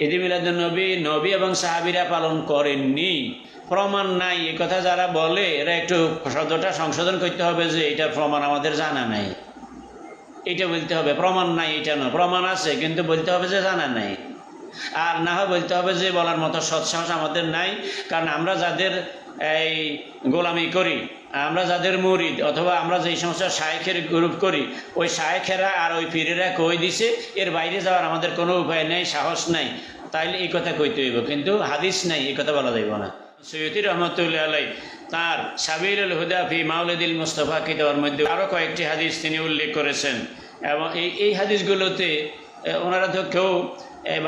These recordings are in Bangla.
ঈদে মিলাদুল নবী নবী এবং সাহাবিরা পালন করেননি। প্রমাণ নাই। এ কথা যারা বলে, এরা একটু শব্দটা সংশোধন করতে হবে যে এটা প্রমাণ আমাদের জানা নাই। এটা বলতে হবে, প্রমাণ নাই এটা নয়। প্রমাণ আছে, কিন্তু বলতে হবে যে জানা নাই। আর না হয় বলতে হবে যে বলার মতো সৎসাহস আমাদের নাই। কারণ আমরা যাদের এই গোলামি করি আমরা যাদের মরিদ, অথবা আমরা যেই সমস্ত শায়েখের গ্রুপ করি, ওই শায়েখেরা আর ওই পীরেরা কই দিছে? এর বাইরে যাওয়ার আমাদের কোনো উপায় নেই, সাহস নাই। তাইলে এই কথা কইতে হইব, কিন্তু হাদিস নাই, এই কথা বলা যাইব না। সৈয়দি রহমতুল্লাহ আলাই তার সাবিরুল হুদা ফি মাউলিদিল মুস্তফা কিতাবের মধ্যে আরও কয়েকটি হাদিস তিনি উল্লেখ করেছেন। এবং এই এই হাদিসগুলোতে ওনারা তো কেউ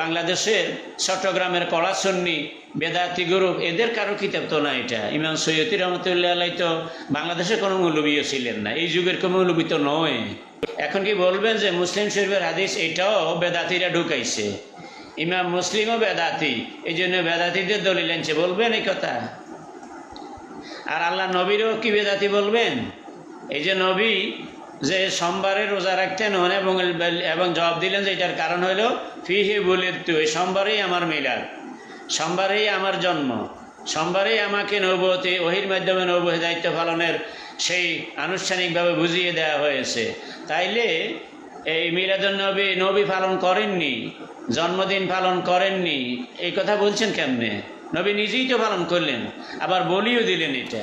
বাংলাদেশের চট্টগ্রামের কলাসন্নি বেদাতি গ্রুপ এদের কারও কিতাব তো না এটা। ইমাম সৈয়দি রহমতুল্লাহ আলাই তো বাংলাদেশের কোনো মৌলবীও ছিলেন না। এই যুগের কোনো মৌলবী তো নয়। এখন কি বলবেন যে মুসলিম শরীফের হাদিস, এটাও বেদাতিরা ঢুকাইছে। ইমাম মুসলিমও বেদাতি এই জন্য বেদাতিদের দলিল আনছে বলবেন এই কথা? আর আল্লাহ নবীরও কি বেদাতি বলবেন? এই যে নবী যে সোমবারে রোজা রাখতেন হন এবং এবং জবাব দিলেন যে এটার কারণ হলো ফিহি বলে তুই সোমবারেই আমার মিলাদ। সোমবারেই আমার জন্ম। সোমবারেই আমাকে নবতে ওহির মাধ্যমে নবহে দায়িত্ব পালনের সেই আনুষ্ঠানিকভাবে বুঝিয়ে দেওয়া হয়েছে। তাইলে এই মিলাদুল নবী নবী পালন করেননি, জন্মদিন পালন করেননি, এই কথা বলছেন কেমনে? নবী নিজেই তো পালন করলেন, আবার বলিও দিলেন এটা।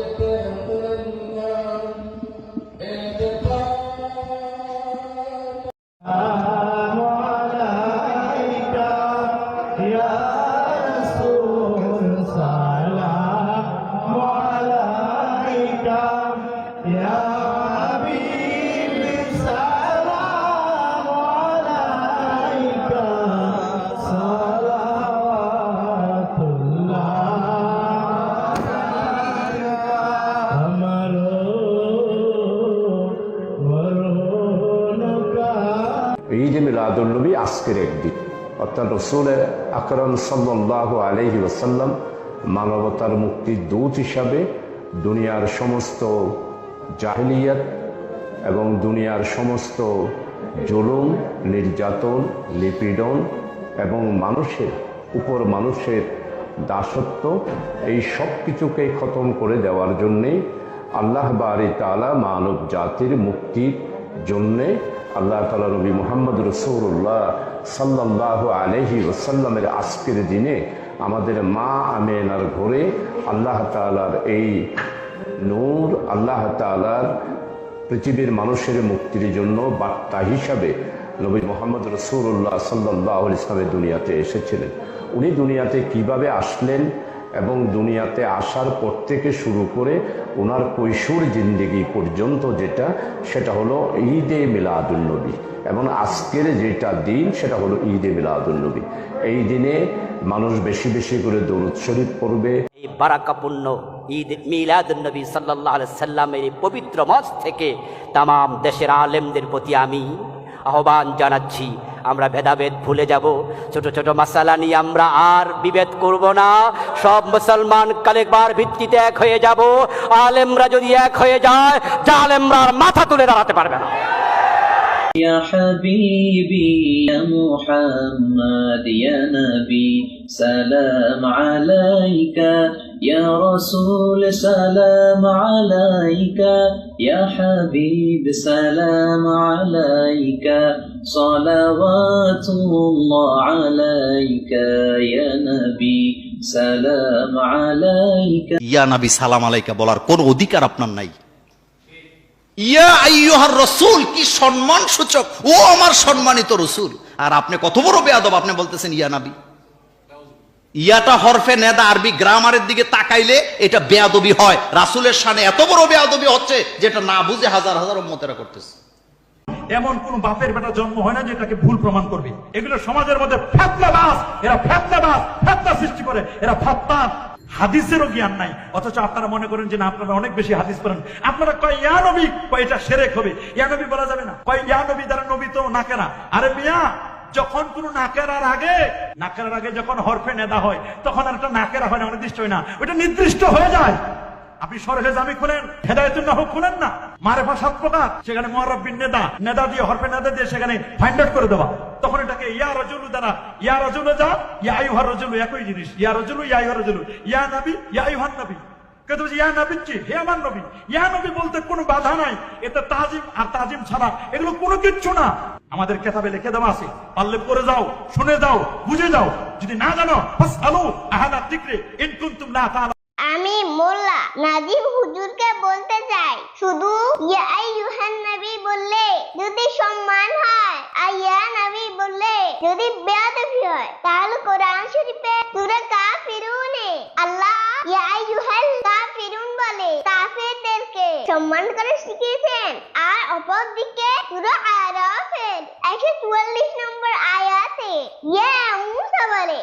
ঈদ আজকের একদিন অর্থাৎ রসুল আকরম সাল্লাহ আলহি ওসাল্লাম মানবতার মুক্তির দূত হিসাবে দুনিয়ার সমস্ত জাহিলিয়াত এবং দুনিয়ার সমস্ত জুলুম, নির্যাতন, লিপিডন এবং মানুষের উপর মানুষের দাসত্ব, এই সব কিছুকে খতম করে দেওয়ার জন্যেই আল্লাহ বারি তালা মানব জাতির মুক্তির জন্যে আল্লাহ তালা নবী মোহাম্মদ রসৌল্লাহ সাল্লাহ আলহি ওসাল্লামের আজকের দিনে আমাদের মা আমেনার ঘরে আল্লাহ তালার এই নূর, আল্লাহ তালার পৃথিবীর মানুষের মুক্তির জন্য বার্তা হিসাবে নবী মোহাম্মদ রসুল্লাহ সাল্লাহ ইসলামের দুনিয়াতে এসেছিলেন। উনি দুনিয়াতে কীভাবে আসলেন এবং দুনিয়াতে আসার পর থেকে শুরু করে ওনার কৈশোর জিন্দিগি পর্যন্ত যেটা, সেটা হলো ঈদে মিলাদুলনবী এবং আজকের যেটা দিন, সেটা হলো ঈদে মিলাদুলনবী এই দিনে মানুষ বেশি বেশি করে দরুদ শরীফ পড়বে। এই বারাকাপূর্ণ ঈদ মিলাদ নবী সাল্লাহ সাল্লামের এই পবিত্র মাস থেকে তাম দেশের আলেমদের প্রতি আমি আহ্বান জানাচ্ছি। আমরা ভেদাভেদ ভুলে যাব ছোট ছোট মাসালা নিয়ে আমরা আর বিভেদ করব না সব মুসলমান কালেকবার ভিত্তিতে এক হয়ে যাব আলেমরা যদি এক হয়ে যায় জালেমরা আর মাথা তুলে দাঁড়াতে পারবে না يا حبيبي يا محمد يا نبي سلام عليك يا رسول سلام عليك يا حبيب سلام عليك صلوات الله عليك يا نبي سلام عليك ইয়া নাবি সালাম আলাইকা বলার কোন অধিকার আপনার নাই ইয়া আইয়ুহার রসুল কি সম্মান সূচক ও আমার সম্মানিত রসুল আর আপনি কত বড় বেয়াদব আপনি বলতেছেন ইয়া নাবি ইয়াটা হরফে নেদা আরবি গ্রামারের দিকে তাকাইলে এটা বেয়াদবি হয়। রাসুলের সানে এত বড় বেয়াদবি হচ্ছে যেটা না বুঝে হাজার হাজার মতেরা করতেছে। এমন কোন বাপের বেটা জন্ম হয় না যে এটাকে ভুল প্রমাণ করবে। এগুলো সমাজের মধ্যে ফেতনাবাস এরা ফেতনাবাস ফেতনা সৃষ্টি করে। এরা ফেতনা হাদিসেরও জ্ঞান নাই। অথচ আপনারা মনে করেন যে না, আপনারা অনেক বেশি হাদিস পড়েন। আপনারা কয়, ইয়া নবী? কয়, এটা সেরেক হবে। ইয়া নবী বলা যাবে না। কয়, ইয়া নবী দ্বারা নবী তো নাকেরা। আরে মিয়া যখন কোন নাকেরার আগে নাকেরার আগে যখন হরফে নেদা হয়, তখন আর একটা নাকেরা হয় না অনির্দিষ্ট হয় না। ওইটা নির্দিষ্ট হয়ে যায়। আপনি সরহে জামি খুলেন হেদায়তুল নাহ খুলেন না। মারেফা সাত প্রকার। সেখানে মহারব্বিন নেদা নেদা দিয়ে, হরফে নেদা দিয়ে সেখানে ফাইন্ড আউট করে দেওয়া। তখন এটাকে ইয়া রজুলু দ্বারা, ইয়া রজুলু যা, ইয়া আইহার রজুলু, একই জিনিস। ইয়া রজুলু, ইয়া আইহার রজুলু। ইয়া নবী, ইয়া আইহান নবী। ইয়া নবীজি হে আমার ইয়া নবী বলতে কোনো বাধা নাই। এতে তাজিম আর তাজিম ছাড়া এগুলো কোনো কিচ্ছু না। আমাদের কেতাবে লিখে দেওয়া আছে, পারলে পড়ে যাও, শুনে যাও, বুঝে যাও। যদি না জানো বাস আলো আহানা আমি মোল্লা নাজিম হুজুরকে বলতে চাই, শুধু ইয়া আইয়ুহান নবী বললে যদি সম্মান হয়, আর ইয়া নবী বললে যদি বেয়াদবি হয়, তাহলে কোরআন শরীফে সূরা কাফিরুনে আল্লাহ ইয়া আইয়ুহাল কাফিরুন বলে কাফিরদেরকে সম্মান করে শিখিয়েছেন। আর অপরদিকে সূরা আরাফের 144 নম্বর আয়াতে, ইয়া মুসা বলে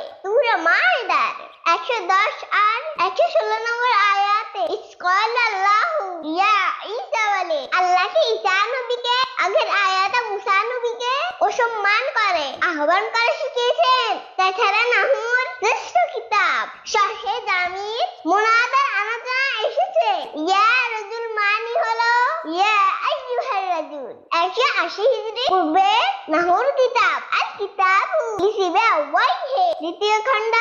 মাইদার একশো দশ আর একশো ষোলো নম্বর আয়াতে, ইসকল আল্লাহ। ইয়া ঈসা বলে, আল্লাহকে ঈসা নবীকে, আগের আয়াতে মুসা নবীকে অসম্মান করে, আহ্বান করে শিখিয়েছেন। তাছাড়া নাহুর শ্রেষ্ঠ কিতাব, শাহে জামির মোনাদার আলোচনা এসেছে ইয়া রজুল মানি হলো ইয়া আইয়ুহার রাজুল একশো আশি হিজরি পূর্বে নাহুর কিতাব আর কিতাব লিসিবে ওয়াইহে দ্বিতীয় খণ্ড,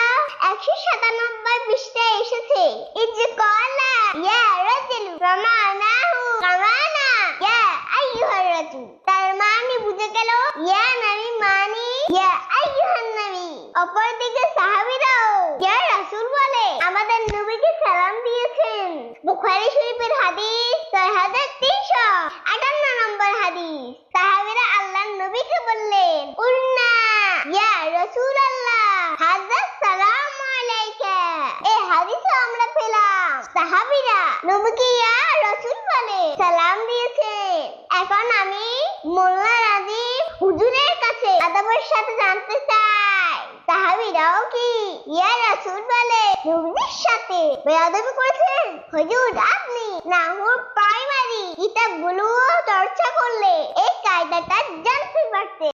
একশো সাতানব্বই পৃষ্ঠায় এসেছে। ইজ কলা ইয়া রাজুল প্রমাণাহু কামানা ইয়া আইয়ুহার রাজুল তার মানে বুঝে গেল, ইয়া নবী মানে ইয়া আইয়ুহান নবী। অপরদিকে সাহাবীরাও ইয়া রাসূল বলে আমাদের নবীকে সালাম দিয়েছেন। বুখারী শরীফের হাদিস ছয় হাজার তিনশো আটান্ন নম্বর হাদিস সাহাবীরা আল্লাহর নবীকে বললেন উন্না ইয়া রাসূলুল্লাহ হাজার সালাম আলাইকা এই হাদিসে আমরা পেলাম সাহাবীরা নবীকে ইয়া বলে। সালাম দিয়েছেন এখন আমি মোল্লা রাজীব হুজুরের কাছে আদবের সাথে জানতে চাই। সাহাবীরাও কি ইয়া রাসূল বলে? নবীর সাথে বেয়াদবি করেছেন? হুজুর, আপনি নাহুর প্রাইমারি কিতাবগুলো চর্চা করলে এই কায়দাটা জানতে পারতেন।